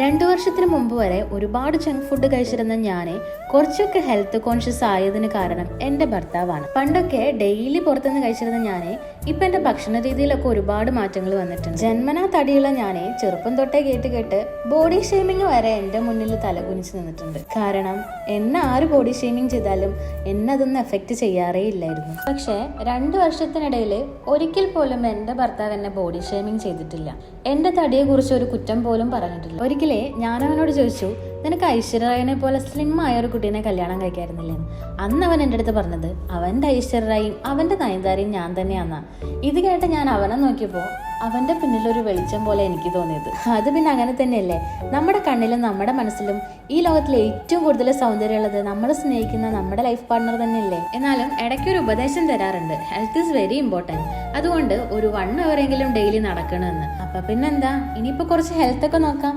രണ്ടു വർഷത്തിന് മുമ്പ് വരെ ഒരുപാട് ജങ്ക് ഫുഡ് കഴിച്ചിരുന്ന ഞാൻ കുറച്ചൊക്കെ ഹെൽത്ത് കോൺഷ്യസ് ആയതിന് കാരണം എന്റെ ഭർത്താവാണ്. പണ്ടൊക്കെ ഡെയിലി പുറത്തുനിന്ന് കഴിച്ചിരുന്ന ഞാൻ ഇപ്പൊ എന്റെ ഭക്ഷണ രീതിയിലൊക്കെ ഒരുപാട് മാറ്റങ്ങൾ വന്നിട്ടുണ്ട്. ജന്മനാ തടിയുള്ള ഞാൻ ചെറുപ്പം തൊട്ടേ കേട്ട് കേട്ട് ബോഡി ഷേമിങ് വരെ എന്റെ മുന്നിൽ തലകുനിച്ച് നിന്നിട്ടുണ്ട്. കാരണം എന്നെ ആര് ബോഡി ഷേമിങ് ചെയ്താലും എന്നെ അതൊന്നും എഫക്റ്റ് ചെയ്യാറേ ഇല്ലായിരുന്നു. പക്ഷേ രണ്ട് വർഷത്തിനിടയിൽ ഒരിക്കൽ പോലും എന്റെ ഭർത്താവ് എന്നെ ബോഡി ഷേമിങ് ചെയ്തിട്ടില്ല. എന്റെ തടിയെ കുറിച്ച് ഒരു കുറ്റം പോലും പറഞ്ഞിട്ടില്ല. ഒരിക്കലേ ഞാൻ അവനോട് ചോദിച്ചു നിനക്ക് ഐശ്വര്യറായിനെ പോലെ സ്ലിം ആയ ഒരു കുട്ടീനെ കല്യാണം കഴിക്കായിരുന്നില്ലേ? അന്ന് അവൻ എന്റെ അടുത്ത് പറഞ്ഞത് അവന്റെ ഐശ്വര്യറായും അവന്റെ നയൻതാരയും ഞാൻ തന്നെയാന്നാ. ഇത് കേട്ട് ഞാൻ അവനെ നോക്കിയപ്പോൾ അവന്റെ പിന്നിലൊരു വെളിച്ചം പോലെ എനിക്ക് തോന്നിയത്. അത് പിന്നെ അങ്ങനെ തന്നെയല്ലേ? നമ്മുടെ കണ്ണിലും നമ്മുടെ മനസ്സിലും ഈ ലോകത്തിൽ ഏറ്റവും കൂടുതൽ സൗന്ദര്യമുള്ളത് നമ്മൾ സ്നേഹിക്കുന്ന നമ്മുടെ ലൈഫ് പാർട്ണർ തന്നെയല്ലേ? എന്നാലും ഇടയ്ക്ക് ഒരു ഉപദേശം തരാറുണ്ട്. ഹെൽത്ത് ഈസ് വെരി ഇമ്പോർട്ടന്റ് അതുകൊണ്ട് ഒരു വൺ അവർ എങ്കിലും ഡെയിലി നടക്കണമെന്ന്. അപ്പം പിന്നെന്താ? ഇനിയിപ്പോൾ കുറച്ച് ഹെൽത്തൊക്കെ നോക്കാം.